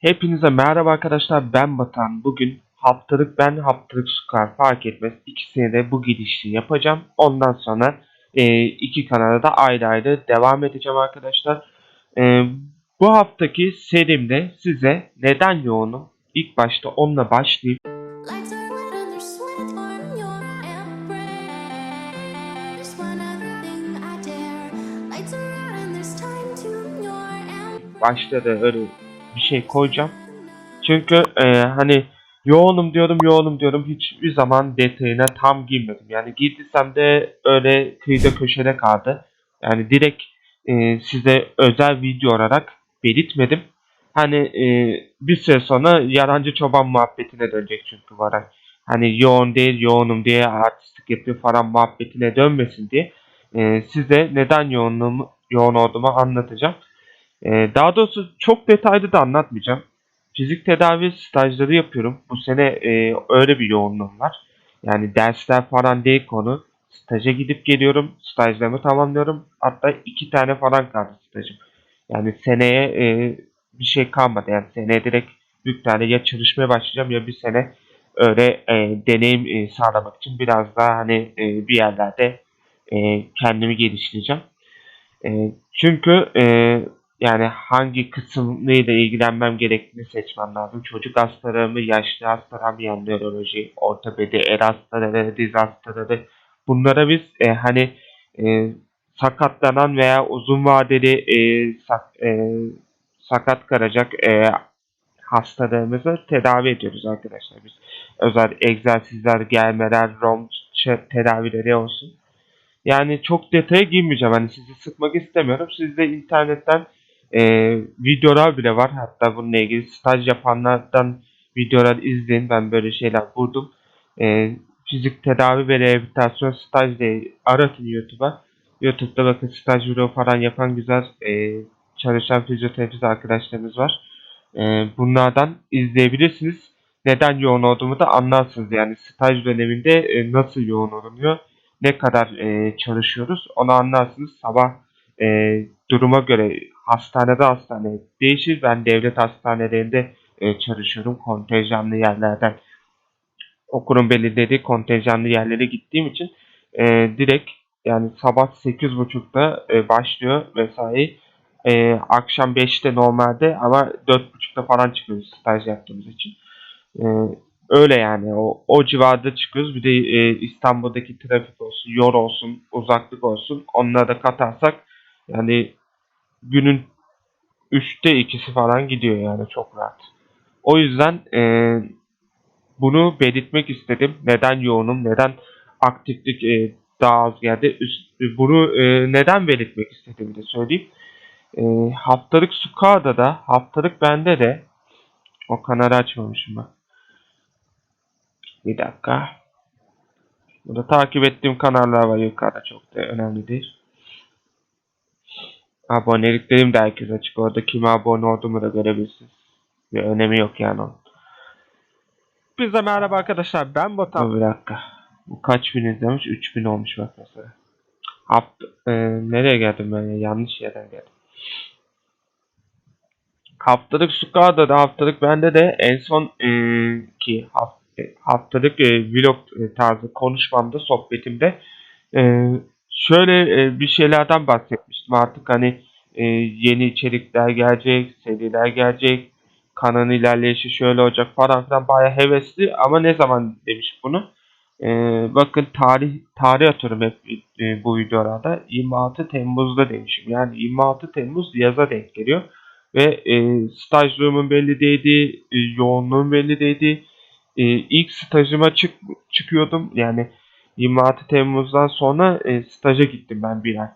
Hepinize merhaba arkadaşlar ben Batan. Bugün haftalık ben haftalık skor fark etmez. İkisini de bu gidişli yapacağım. Ondan sonra e, iki kanala da ayrı ayrı devam edeceğim arkadaşlar. E, bu haftaki serimde size neden yoğunum? İlk başta onunla embrace. başta da öyle bir şey koyacağım. Çünkü e, hani yoğunum diyorum yoğunum diyorum hiçbir zaman detayına tam girmedim. Yani girdiysem de öyle kıyıda köşede kaldı. Yani direkt e, size özel video olarak belirtmedim. Hani e, bir süre sonra yalancı çoban muhabbetine dönecek çünkü var. Hani yoğun değil yoğunum diye artistlik yapıyor falan muhabbetine dönmesin diye e, size neden yoğunluğumu, yoğun olduğumu anlatacağım. Ee, daha doğrusu çok detaylı da anlatmayacağım. Fizik tedavi stajları yapıyorum. Bu sene e, öyle bir yoğunluğum var. Yani dersler falan değil konu. Staja gidip geliyorum. Stajlarımı tamamlıyorum. Hatta iki tane falan kaldı stajım. Yani seneye e, bir şey kalmadı. Yani seneye direkt büyük tane ya çalışmaya başlayacağım ya bir sene öyle e, deneyim e, sağlamak için biraz daha hani e, bir yerlerde e, kendimi geliştireceğim. E, çünkü e, yani hangi kısmıyla ilgilenmem gerektiğini seçmem lazım. Çocuk hastalığı mı, yaşlı hastalığı mı, yani nöroloji, ortopedi, el hastaları, diz hastaları. Bunlara biz e, hani e, sakatlanan veya uzun vadeli e, sak- e, sakat kalacak e, hastalarımızı tedavi ediyoruz arkadaşlar. Biz özel egzersizler, gelmeler, rom ç- tedavileri olsun. Yani çok detaya girmeyeceğim. Hani sizi sıkmak istemiyorum. Siz de internetten e, videolar bile var. Hatta bununla ilgili staj yapanlardan videolar izleyin. Ben böyle şeyler buldum. E, fizik tedavi ve rehabilitasyon staj diye aratın YouTube'a. YouTube'da bakın staj video falan yapan güzel e, çalışan fizyoterapist arkadaşlarımız var. E, bunlardan izleyebilirsiniz. Neden yoğun olduğumu da anlarsınız. Yani staj döneminde e, nasıl yoğun olunuyor ne kadar e, çalışıyoruz onu anlarsınız. Sabah e, duruma göre hastanede hastane değişir. Ben devlet hastanelerinde e, çalışıyorum. Kontenjanlı yerlerden okulun belirlediği kontenjanlı yerlere gittiğim için e, direkt yani sabah 8.30'da e, başlıyor mesai. E, akşam 5'te normalde ama 4.30'da falan çıkıyoruz staj yaptığımız için. E, Öyle yani o, o civarda çıkıyoruz. Bir de e, İstanbul'daki trafik olsun, yol olsun, uzaklık olsun. Onlara da katarsak yani günün üçte ikisi falan gidiyor yani çok rahat. O yüzden e, bunu belirtmek istedim. Neden yoğunum, neden aktiflik e, daha az geldi. Üst, bunu e, neden belirtmek istediğimi de söyleyeyim. E, haftalık Suka'da da, haftalık bende de o kanalı açmamışım bak. Bir dakika. Burada takip ettiğim kanallar var yukarıda çok da önemli değil. Aboneliklerim de herkes açık. Orada kime abone olduğumu da görebilirsiniz. Bir önemi yok yani onun. Bize merhaba arkadaşlar. Ben Botan. Bir dakika. Bu kaç bin izlemiş? 3000 olmuş bak mesela. Haft e, nereye geldim ben ya? Yanlış yerden geldim. Haftalık Suka'da da haftalık bende de en son e, ki e, haftalık e, vlog e, tarzı konuşmamda, sohbetimde e, şöyle e, bir şeylerden bahsetmiştim. Artık hani e, yeni içerikler gelecek, seriler gelecek, kanalın ilerleyişi şöyle olacak falan filan bayağı hevesli ama ne zaman demiş bunu? E, bakın tarih tarih atıyorum hep e, bu videolarda 26 Temmuz'da demişim. Yani 26 Temmuz yaza denk geliyor ve e, stajlarımın belli değildi, e, yoğunluğum belli değildi e, ilk stajıma çık çıkıyordum. Yani 26 Temmuz'dan sonra e, staja gittim ben bir ay.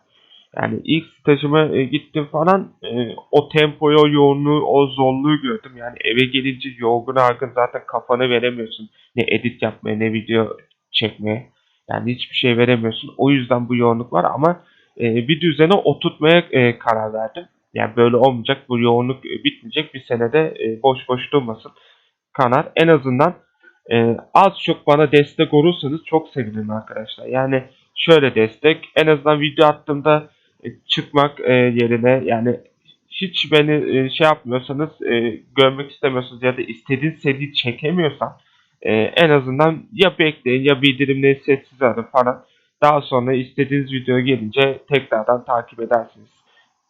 Yani ilk stajıma e, gittim falan e, o tempoyu, o yoğunluğu, o zorluğu gördüm. Yani eve gelince yorgun argın zaten kafanı veremiyorsun. Ne edit yapmaya ne video çekmeye. Yani hiçbir şey veremiyorsun. O yüzden bu yoğunluk var ama e, bir düzene oturtmaya e, karar verdim. Yani böyle olmayacak. Bu yoğunluk e, bitmeyecek. Bir senede e, boş boş durmasın kanal. En azından e, az çok bana destek olursanız çok sevinirim arkadaşlar. Yani şöyle destek en azından video attığımda e, çıkmak e, yerine yani hiç beni e, şey yapmıyorsanız e, görmek istemiyorsanız ya da istediğiniz seri çekemiyorsam e, en azından ya bekleyin ya bildirimleri sessiz alın falan. Daha sonra istediğiniz video gelince tekrardan takip edersiniz.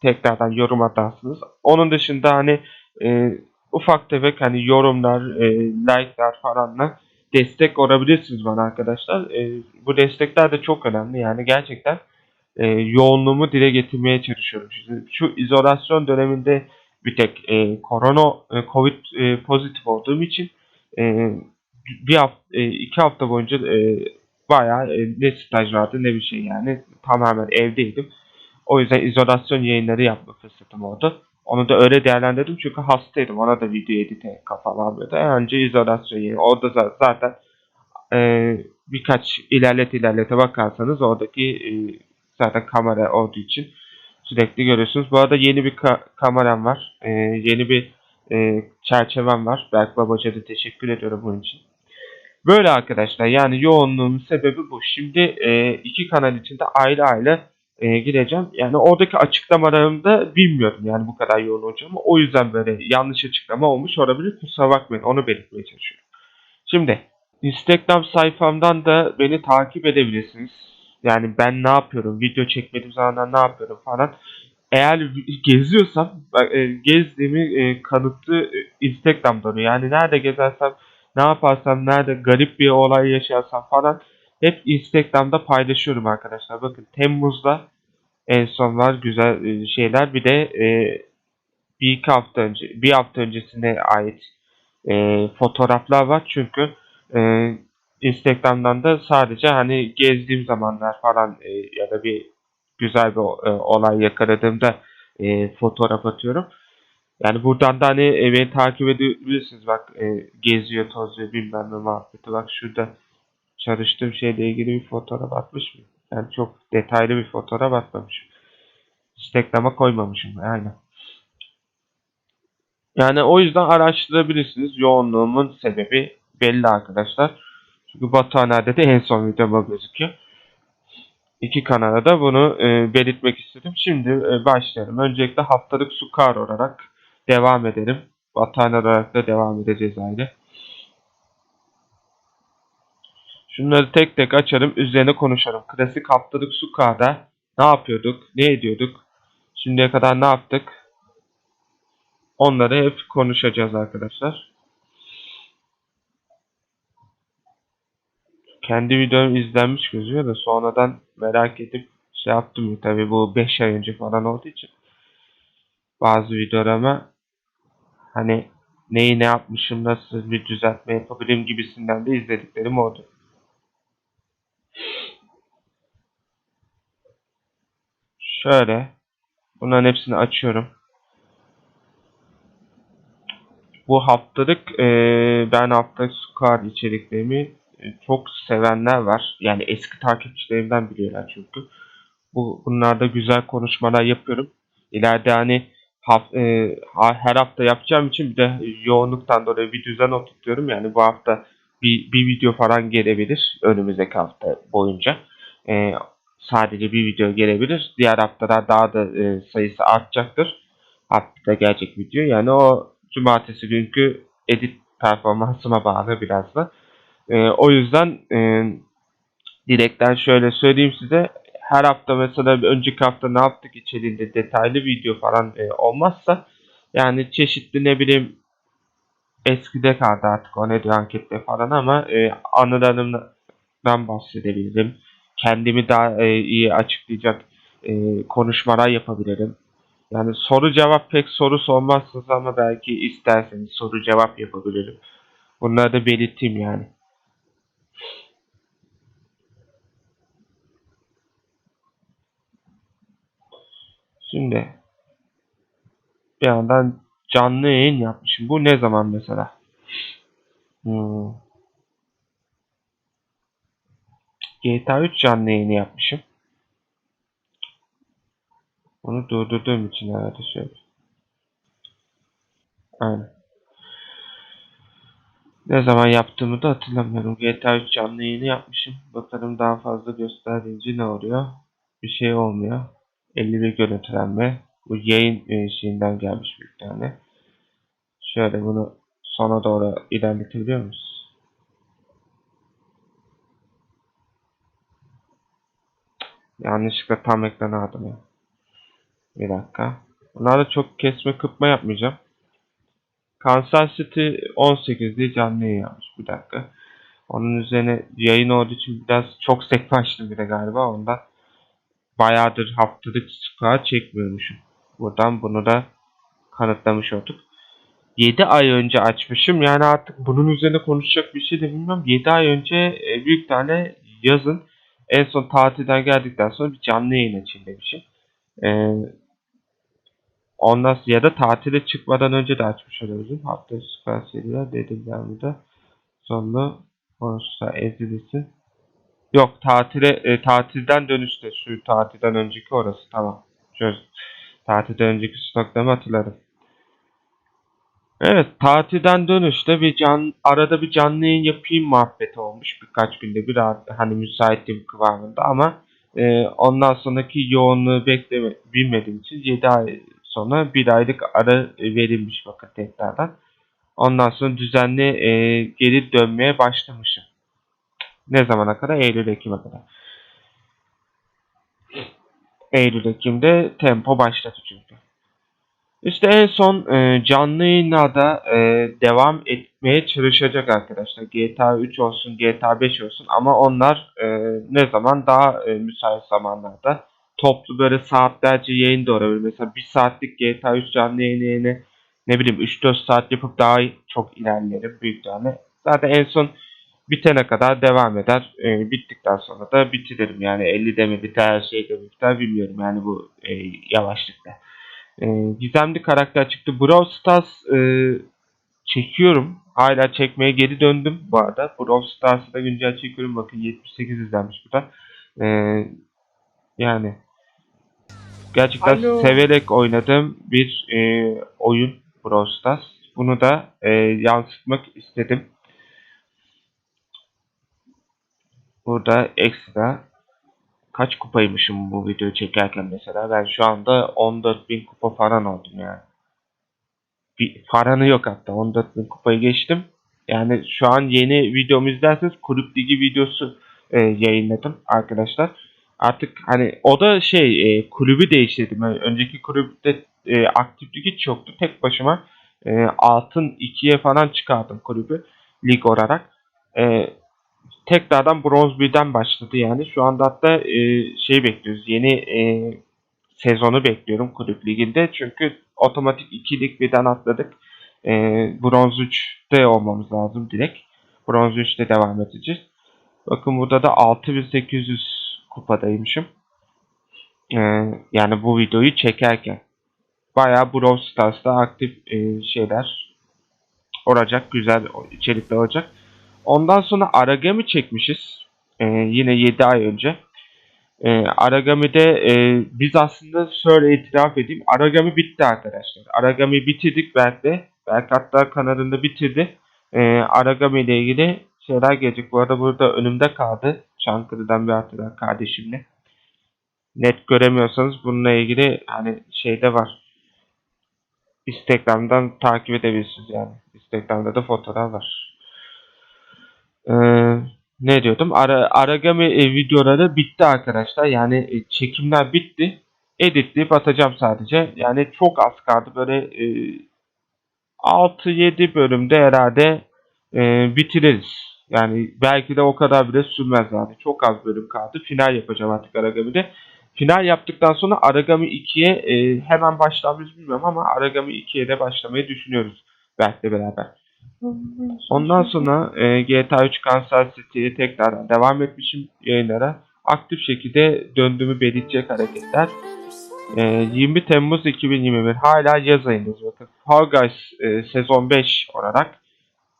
Tekrardan yorum atarsınız. Onun dışında hani e, ufak tefek hani yorumlar, e, like'lar falanla destek olabilirsiniz bana arkadaşlar. E, bu destekler de çok önemli. Yani gerçekten e, yoğunluğumu dile getirmeye çalışıyorum. Şimdi şu izolasyon döneminde bir tek e, korona, e, covid e, pozitif olduğum için e, bir hafta, e, iki hafta boyunca e, bayağı e, ne staj vardı ne bir şey yani tamamen evdeydim. O yüzden izolasyon yayınları yapma fırsatım oldu. Onu da öyle değerlendirdim çünkü hastaydım. Ona da video edite kafam almıyordu. Önce izolasyon yayını. Orada za- zaten e, birkaç ilerlet ilerlete bakarsanız oradaki e, zaten kamera olduğu için sürekli görüyorsunuz. Bu arada yeni bir ka- kameram var. E, yeni bir e, çerçevem var. Berk Babaca da teşekkür ediyorum bunun için. Böyle arkadaşlar yani yoğunluğun sebebi bu. Şimdi e, iki kanal içinde ayrı ayrı e, gireceğim. Yani oradaki açıklamalarımda bilmiyorum yani bu kadar yoğun olacağımı. O yüzden böyle yanlış açıklama olmuş olabilir. Kusura bakmayın onu belirtmeye çalışıyorum. Şimdi Instagram sayfamdan da beni takip edebilirsiniz. Yani ben ne yapıyorum, video çekmediğim zamanlar ne yapıyorum falan. Eğer geziyorsam, e, gezdiğimi e, kanıtlı e, Instagram'da oluyor. Yani nerede gezersem, ne yaparsam, nerede garip bir olay yaşarsam falan hep Instagram'da paylaşıyorum arkadaşlar. Bakın Temmuz'da en son var güzel e, şeyler. Bir de e, bir iki hafta önce, bir hafta öncesine ait e, fotoğraflar var. Çünkü e, Instagram'dan da sadece hani gezdiğim zamanlar falan e, ya da bir güzel bir e, olay yakaladığımda e, fotoğraf atıyorum. Yani buradan da hani e, takip edebilirsiniz. Bak e, geziyor, tozuyor bilmem ne muhabbeti. Bak şurada çalıştığım şeyle ilgili bir fotoğraf atmış mı? Yani çok detaylı bir fotoğraf atmamışım. Instagram'a koymamışım. Aynen. Yani o yüzden araştırabilirsiniz. Yoğunluğumun sebebi belli arkadaşlar. Çünkü Batuhanel'de de en son videoma gözüküyor. İki kanala da bunu e, belirtmek istedim. Şimdi e, başlayalım. Öncelikle haftalık sukar olarak devam edelim. Batuhanel olarak da devam edeceğiz ayrı. Şunları tek tek açalım. Üzerine konuşalım. Klasik haftalık sukada ne yapıyorduk? Ne ediyorduk? Şimdiye kadar ne yaptık? Onları hep konuşacağız arkadaşlar. Kendi videom izlenmiş gözüyor da sonradan merak edip şey yaptım ya tabii bu 5 ay önce falan olduğu için bazı videolarıma hani neyi ne yapmışım nasıl bir düzeltme yapabilirim gibisinden de izlediklerim oldu. Şöyle bunların hepsini açıyorum. Bu haftalık eee, ben haftalık Sukar içeriklerimi e, çok sevenler var. Yani eski takipçilerimden biliyorlar çünkü. Bu bunlarda güzel konuşmalar yapıyorum. İleride hani haf- e, her hafta yapacağım için bir de yoğunluktan dolayı bir düzen oturtuyorum. Yani bu hafta bir, bir video falan gelebilir önümüzdeki hafta boyunca. E, sadece bir video gelebilir. Diğer haftalar daha da e, sayısı artacaktır. Haftada gelecek video. Yani o cumartesi günkü edit performansıma bağlı biraz da. E, o yüzden e, direkten şöyle söyleyeyim size. Her hafta mesela önceki hafta ne yaptık içeriğinde detaylı video falan e, olmazsa yani çeşitli ne bileyim eskide kaldı artık o nedir ankette falan ama e, anılarımdan bahsedebilirim. Kendimi daha e, iyi açıklayacak e, konuşmalar yapabilirim. Yani soru cevap pek soru sormazsınız ama belki isterseniz soru cevap yapabilirim. Bunları da belirteyim yani. Şimdi bir yandan canlı yayın yapmışım. Bu ne zaman mesela? Hmm. GTA 3 canlı yayını yapmışım. Onu durdurduğum için herhalde şöyle. Aynen. Ne zaman yaptığımı da hatırlamıyorum. GTA 3 canlı yayını yapmışım. Bakalım daha fazla gösterince ne oluyor? Bir şey olmuyor. 51 görüntülenme. Bu yayın e, şeyinden gelmiş bir tane. Şöyle bunu sona doğru ilerletebiliyor muyuz? Yanlışlıkla tam ekrana aldım ya. Bir dakika. Bunlarda çok kesme kıpma yapmayacağım. Kansas City 18 diye canlı yayın. Bir dakika. Onun üzerine yayın olduğu için biraz çok sekme açtım bir de galiba. Ondan bayağıdır haftalık skor çekmiyormuşum. Buradan bunu da kanıtlamış olduk. 7 ay önce açmışım. Yani artık bunun üzerine konuşacak bir şey de bilmiyorum. 7 ay önce e, büyük tane yazın en son tatilden geldikten sonra bir canlı yayın açayım demişim. Ee, ondan ya da tatile çıkmadan önce de açmış olabilirim. Hafta süper seriler dedim ben burada. Sonra konuşsa ezilirsin. Yok tatile e, tatilden dönüşte şu tatilden önceki orası tamam. Çöz. Tatilden önceki stoklarımı hatırladım. Evet tatilden dönüşte bir can arada bir canlı yayın yapayım muhabbeti olmuş birkaç günde bir hani müsaitim kıvamında ama e, ondan sonraki yoğunluğu bekleme bilmediğim için 7 ay sonra bir aylık ara verilmiş bakın tekrardan. Ondan sonra düzenli e, geri dönmeye başlamışım. Ne zamana kadar? Eylül Ekim'e kadar. Eylül Ekim'de tempo başladı çünkü. İşte en son e, canlı yayınlarda e, devam etmeye çalışacak arkadaşlar. GTA 3 olsun, GTA 5 olsun ama onlar e, ne zaman daha e, müsait zamanlarda toplu böyle saatlerce yayın da olabilir. Mesela bir saatlik GTA 3 canlı yayını ne bileyim 3-4 saat yapıp daha çok ilerlerim büyük tane. Zaten en son bitene kadar devam eder. E, bittikten sonra da bitiririm. Yani 50 demedi her şey demedi bilmiyorum yani bu e, yavaşlıkta. E, gizemli karakter çıktı. Brawl Stars e, çekiyorum. Hala çekmeye geri döndüm bu arada. Brawl Stars'ı da güncel çekiyorum. Bakın 78 izlenmiş bu da. E, yani gerçekten Alo. severek oynadığım bir e, oyun Brawl Stars. Bunu da e, yansıtmak istedim. Burada ekstra kaç kupaymışım bu videoyu çekerken mesela. Ben şu anda 14.000 kupa falan oldum yani. Bir faranı yok hatta. 14.000 kupayı geçtim. Yani şu an yeni videomu izlerseniz kulüp ligi videosu e, yayınladım arkadaşlar. Artık hani o da şey e, kulübü değiştirdim. Yani önceki kulüpte e, aktiflik hiç yoktu. Tek başıma e, altın 2'ye falan çıkardım kulübü lig olarak. E, tekrardan bronz 1'den başladı yani. Şu anda hatta e, şey bekliyoruz. Yeni e, sezonu bekliyorum kulüp liginde. Çünkü otomatik 2 lig birden atladık. E, bronz 3'te olmamız lazım direkt. Bronz 3'te devam edeceğiz. Bakın burada da 6800 kupadaymışım. E, yani bu videoyu çekerken. Bayağı Brawl Stars'ta aktif e, şeyler olacak. Güzel içerikler olacak. Ondan sonra Aragami çekmişiz. Ee, yine 7 ay önce. Ee, Aragami'de e, biz aslında şöyle itiraf edeyim. Aragami bitti arkadaşlar. Aragami bitirdik Berk'le. Berk hatta kanalında bitirdi. Ee, Aragami ile ilgili şeyler gelecek. Bu arada burada önümde kaldı. Çankırı'dan bir arkadaş kardeşimle. Net göremiyorsanız bununla ilgili hani şeyde var. Instagram'dan takip edebilirsiniz yani. Instagram'da da fotoğraf var. Ee, ne diyordum? Ara, Aragami e, videoları bitti arkadaşlar. Yani e, çekimler bitti. Editleyip atacağım sadece. Yani çok az kaldı. Böyle e, 6-7 bölümde herhalde e, bitiririz. Yani belki de o kadar bile sürmez yani. Çok az bölüm kaldı. Final yapacağım artık Aragami'de. Final yaptıktan sonra Aragami 2'ye e, hemen başlamayız bilmiyorum ama Aragami 2'ye de başlamayı düşünüyoruz. Berk'le beraber. Ondan sonra e, GTA 3 Kansas City'ye tekrar devam etmişim yayınlara. Aktif şekilde döndüğümü belirtecek hareketler. E, 20 Temmuz 2021 hala yaz ayındayız bakın. Fall Guys e, sezon 5 olarak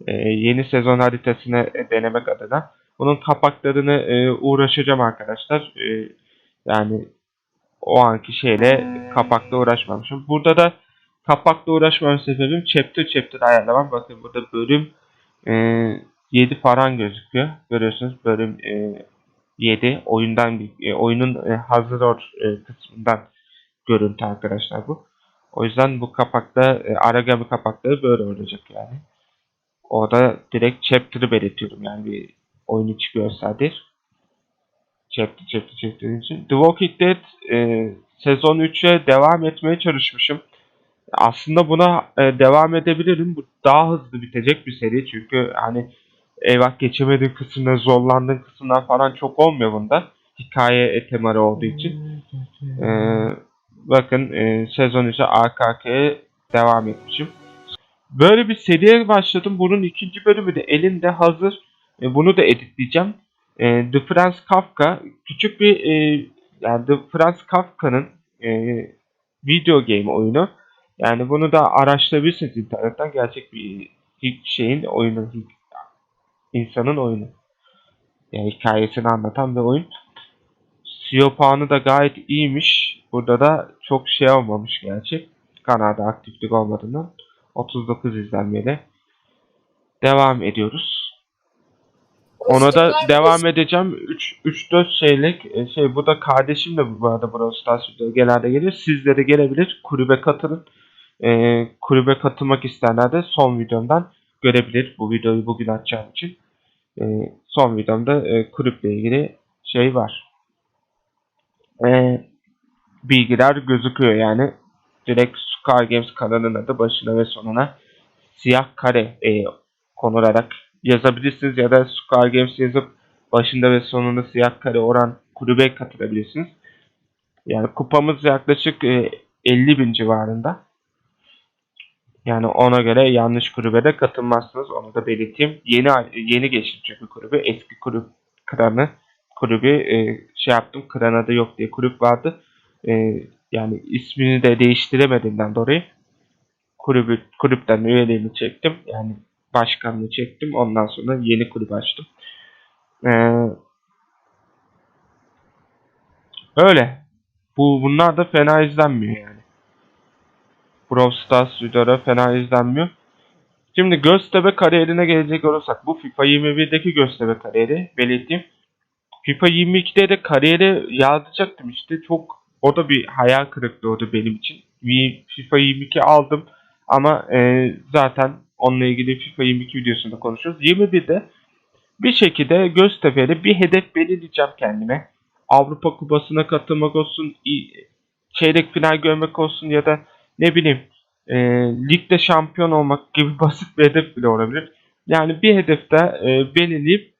e, yeni sezon haritasını e, denemek adına bunun kapaklarını e, uğraşacağım arkadaşlar. E, yani o anki şeyle kapakla uğraşmamışım. Burada da kapakla uğraşmam sebebim chapter chapter ayarlamam. Bakın burada bölüm e, 7 falan gözüküyor. Görüyorsunuz bölüm e, 7 oyundan e, oyunun e, hazır or e, kısmından görüntü arkadaşlar bu. O yüzden bu kapakta e, Aragami kapakları böyle olacak yani. Orada direkt chapter'ı belirtiyorum yani bir oyun içi görseldir. Chapter chapter chapter için. The Walking Dead e, sezon 3'e devam etmeye çalışmışım. Aslında buna e, devam edebilirim. Bu daha hızlı bitecek bir seri çünkü hani eyvah geçemediğin kısımda zorlandığın kısımlar falan çok olmuyor bunda. Hikaye temaları olduğu için. E, bakın e, sezon 3'e arka arkaya devam etmişim. Böyle bir seriye başladım. Bunun ikinci bölümü de elinde hazır. E, bunu da editleyeceğim. E, The Franz Kafka küçük bir e, yani The Franz Kafka'nın e, video game oyunu. Yani bunu da araştırabilirsiniz internetten. Gerçek bir hi- şeyin oyunu, hi- insanın oyunu. Yani hikayesini anlatan bir oyun. CEO puanı da gayet iyiymiş. Burada da çok şey olmamış gerçi. Kanalda aktiflik olmadığından. 39 izlenmeyle. Devam ediyoruz. Ona da devam edeceğim. 3 3 4 şeylik e, şey bu da kardeşim de bu arada Brawl Stars genelde gelir. Sizlere gelebilir. Kulübe katılın. E, kulübe katılmak isteyenler de son videomdan görebilir. Bu videoyu bugün açacağım için. E, son videomda e, kulüple ilgili şey var. E, bilgiler gözüküyor yani. Direkt Scar Games kanalının adı başına ve sonuna siyah kare e, konularak yazabilirsiniz ya da Scar Games yazıp başında ve sonunda siyah kare oran kulübe katılabilirsiniz. Yani kupamız yaklaşık e, 50 bin civarında. Yani ona göre yanlış kulübede katılmazsınız. Onu da belirteyim. Yeni yeni geçti çünkü kulübü. Eski kulüp kranı kulübü e, şey yaptım. Kran adı yok diye kulüp vardı. E, yani ismini de değiştiremediğimden dolayı kulübü, kulüpten üyeliğimi çektim. Yani başkanlığı çektim. Ondan sonra yeni kulüp açtım. Ee, öyle. Bu bunlar da fena izlenmiyor yani. Brawl Stars videoları fena izlenmiyor. Şimdi Göztepe kariyerine gelecek olursak bu FIFA 21'deki Göztepe kariyeri belirteyim. FIFA 22'de de kariyeri yazacaktım işte çok o da bir hayal kırıklığı oldu benim için. FIFA 22 aldım ama e, zaten onunla ilgili FIFA 22 videosunda konuşuyoruz. 21'de bir şekilde Göztepe'de bir hedef belirleyeceğim kendime. Avrupa Kupası'na katılmak olsun, çeyrek final görmek olsun ya da ne bileyim e, ligde şampiyon olmak gibi basit bir hedef bile olabilir. Yani bir hedefte e, belirleyip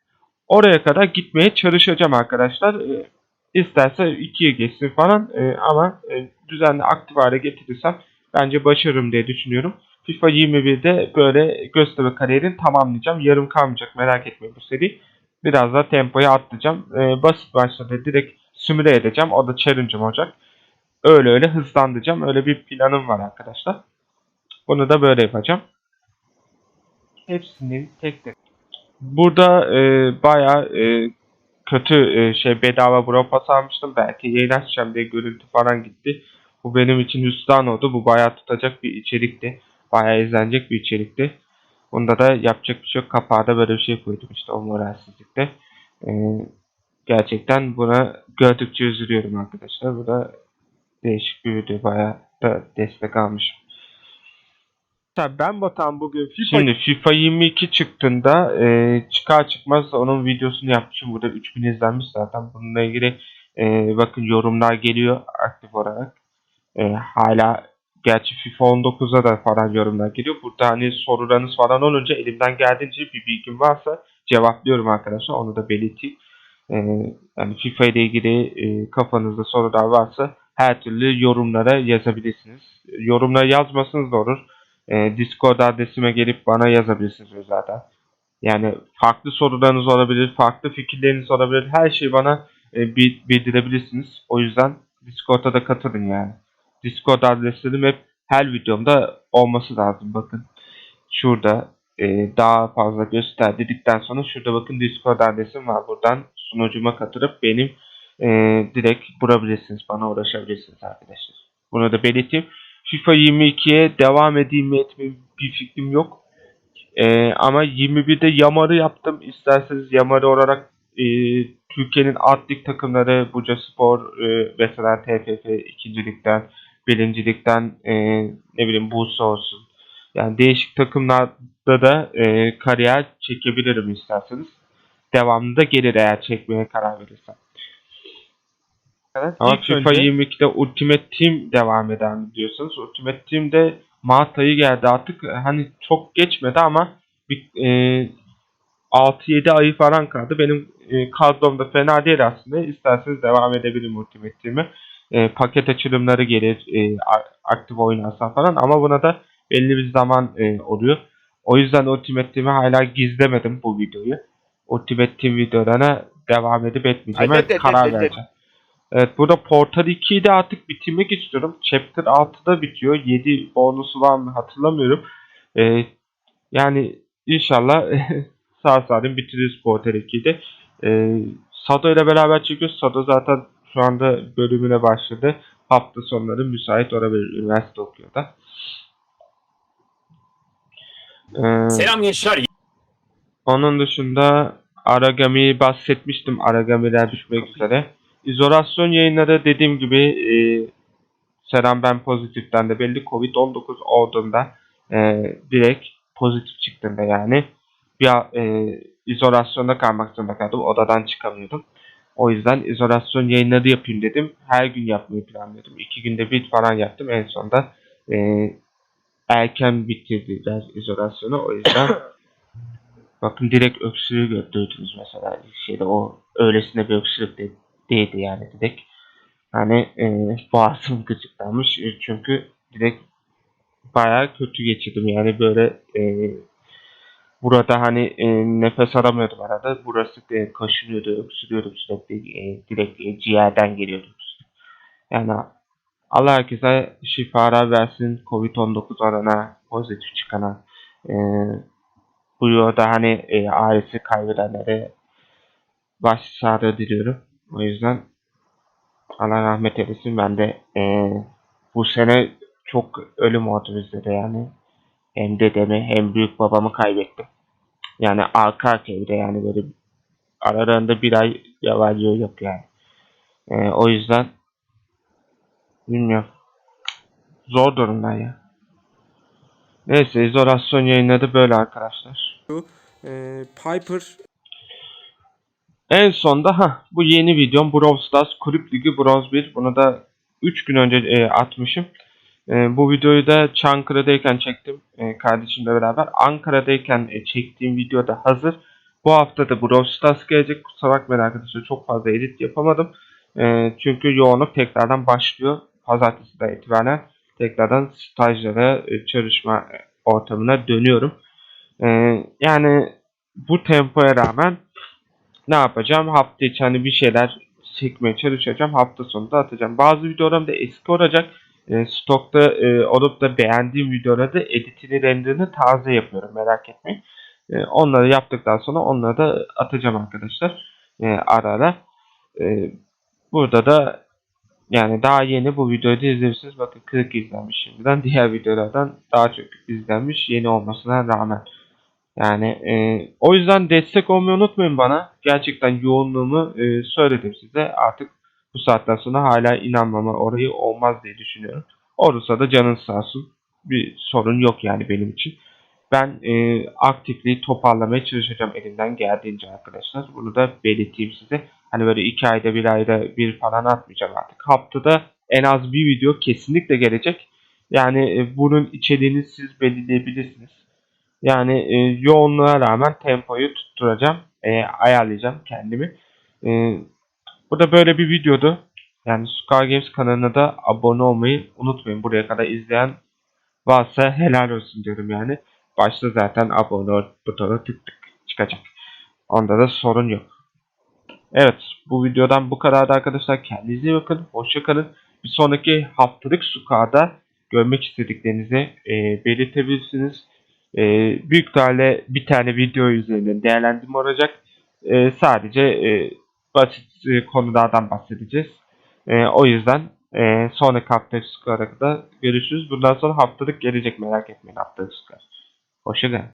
oraya kadar gitmeye çalışacağım arkadaşlar. E, isterse ikiye geçsin falan e, ama e, düzenli aktif hale getirirsem bence başarırım diye düşünüyorum. FIFA 21'de böyle Göztepe kariyerini tamamlayacağım. Yarım kalmayacak merak etmeyin bu seri. Biraz daha tempoyu atlayacağım. E, basit maçlarda direkt simüle edeceğim. O da challenge'ım olacak. Öyle öyle hızlandıracağım. Öyle bir planım var arkadaşlar. Bunu da böyle yapacağım. Hepsini tek tek. Burada e, bayağı e, kötü e, şey bedava Brawl Pass almıştım. Belki yayın açacağım diye görüntü falan gitti. Bu benim için hüsran oldu. Bu bayağı tutacak bir içerikti. Bayağı izlenecek bir içerikti. Bunda da yapacak bir şey yok. Kapağa da böyle bir şey koydum işte o moralsizlikte. E, gerçekten buna gördükçe üzülüyorum arkadaşlar. Bu da değişik video. Bayağı da destek almışım. Tabii ben Batan bugün FIFA... Şimdi FIFA 22 çıktığında e, çıkar çıkmaz onun videosunu yapmışım. Burada 3000 izlenmiş zaten. Bununla ilgili e, bakın yorumlar geliyor aktif olarak. E, hala gerçi FIFA 19'a da falan yorumlar geliyor. Burada hani sorularınız falan olunca elimden geldiğince bir bilgim varsa cevaplıyorum arkadaşlar. Onu da belirteyim. E, yani FIFA ile ilgili e, kafanızda sorular varsa her türlü yorumlara yazabilirsiniz. Yorumlara yazmasanız da olur. E, Discord adresime gelip bana yazabilirsiniz zaten. Yani farklı sorularınız olabilir, farklı fikirleriniz olabilir. Her şeyi bana e, bi- bildirebilirsiniz. O yüzden Discord'a da katılın yani. Discord adreslerim hep her videomda olması lazım. Bakın şurada e, daha fazla göster dedikten sonra şurada bakın Discord adresim var. Buradan sunucuma katılıp benim e, direkt bulabilirsiniz. Bana ulaşabilirsiniz arkadaşlar. Bunu da belirteyim. FIFA 22'ye devam edeyim mi etmeyeyim bir fikrim yok. Ee, ama 21'de Yamar'ı yaptım. İsterseniz Yamar'ı olarak e, Türkiye'nin alt lig takımları Buca Spor e, mesela TFF ikincilikten, birincilikten e, ne bileyim Bursa olsun. Yani değişik takımlarda da e, kariyer çekebilirim isterseniz. Devamında gelir eğer çekmeye karar verirsem. Evet, Ama ilk FIFA önce 22'de Ultimate Team devam eder mi diyorsanız Ultimate Team'de Mart ayı geldi artık hani çok geçmedi ama bir, e, 6-7 ayı falan kaldı. Benim e, kadromda fena değil aslında. İsterseniz devam edebilirim Ultimate Team'e. E, paket açılımları gelir e, aktif oynarsan falan ama buna da belli bir zaman e, oluyor. O yüzden Ultimate Team'i hala gizlemedim bu videoyu. Ultimate Team videolarına devam edip etmeyeceğime karar vereceğim. Evet burada Portal 2'yi de artık bitirmek istiyorum. Chapter 6'da bitiyor. 7 bonusu var mı hatırlamıyorum. Ee, yani inşallah sağ salim bitiririz Portal 2'yi de. Ee, Sado ile beraber çekiyoruz. Sado zaten şu anda bölümüne başladı. Hafta sonları müsait olabilir. Üniversite okuyor da. Ee, Selam gençler. onun dışında Aragami'yi bahsetmiştim. Aragami'ler düşmek üzere. İzolasyon yayınları dediğim gibi e, Selam ben pozitiften de belli Covid-19 olduğunda e, direkt pozitif çıktığında yani bir e, izolasyonda kalmak zorunda kaldım. Odadan çıkamıyordum. O yüzden izolasyon yayınları yapayım dedim. Her gün yapmayı planlıyordum. İki günde bir falan yaptım. En sonunda e, erken bitirdiler izolasyonu. O yüzden Bakın direkt öksürüğü gö- duydunuz mesela şeyde o öylesine bir öksürük de, değildi yani direkt. Hani e, boğazım gıcıklanmış E, çünkü direkt bayağı kötü geçirdim yani böyle e, burada hani e, nefes alamıyordum arada burası e, kaşınıyordu öksürüyordum sürekli e, direkt e, ciğerden geliyordu. Yani Allah herkese şifalar versin Covid-19 olana pozitif çıkana e, bu yolda hani e, ailesi kaybedenlere baş sağlığı diliyorum. O yüzden Allah rahmet eylesin. Ben de e, bu sene çok ölüm oldu bizde de yani. Hem dedemi hem büyük babamı kaybettim. Yani arka arkaya de yani böyle aralarında bir ay yabancı yok yani. E, o yüzden bilmiyorum. Zor durumlar ya. Neyse izolasyon yayınladı böyle arkadaşlar. e, Piper En sonda ha bu yeni videom Brawl Stars Kulüp Ligi Bronz 1. Bunu da 3 gün önce e, atmışım. E, bu videoyu da Çankırı'dayken çektim e, kardeşimle beraber. Ankara'dayken e, çektiğim video da hazır. Bu hafta da Brawl Stars gelecek. Kusura bakmayın arkadaşlar çok fazla edit yapamadım. E, çünkü yoğunluk tekrardan başlıyor. Pazartesi de itibaren tekrardan stajlara, e, çalışma ortamına dönüyorum. E, yani bu tempoya rağmen ne yapacağım? Hafta içi hani bir şeyler çekmeye çalışacağım. Hafta sonunda atacağım. Bazı videolarım da eski olacak. E, stokta e, olup da beğendiğim videolarda editini, renderini taze yapıyorum. Merak etmeyin. E, onları yaptıktan sonra onları da atacağım arkadaşlar. E, ara ara. E, burada da yani daha yeni bu videoyu da izlemişsiniz. Bakın 40 izlenmiş şimdiden. Diğer videolardan daha çok izlenmiş yeni olmasına rağmen. Yani e, o yüzden destek olmayı unutmayın bana. Gerçekten yoğunluğumu e, söyledim size. Artık bu saatten sonra hala inanmama orayı olmaz diye düşünüyorum. Olursa da canın sağ olsun. Bir sorun yok yani benim için. Ben e, aktifliği toparlamaya çalışacağım elimden geldiğince arkadaşlar. Bunu da belirteyim size. Hani böyle iki ayda bir ayda bir falan atmayacağım artık. Haftada en az bir video kesinlikle gelecek. Yani e, bunun içeriğini siz belirleyebilirsiniz. Yani e, yoğunluğa rağmen tempoyu tutturacağım. E, ayarlayacağım kendimi. E, bu da böyle bir videodu. Yani Scar Games kanalına da abone olmayı unutmayın. Buraya kadar izleyen varsa helal olsun diyorum yani. Başta zaten abone ol butonu tık tık çıkacak. Onda da sorun yok. Evet bu videodan bu kadardı arkadaşlar. Kendinize iyi bakın. Hoşçakalın. Bir sonraki haftalık Suka'da görmek istediklerinizi e, belirtebilirsiniz. E, büyük ihtimalle bir tane video üzerinden değerlendirme olacak. E, sadece e, basit e, konulardan bahsedeceğiz. E, o yüzden e, sonraki haftalık Suka'da görüşürüz. Bundan sonra haftalık gelecek merak etmeyin haftalık Suka. Hoşçakalın.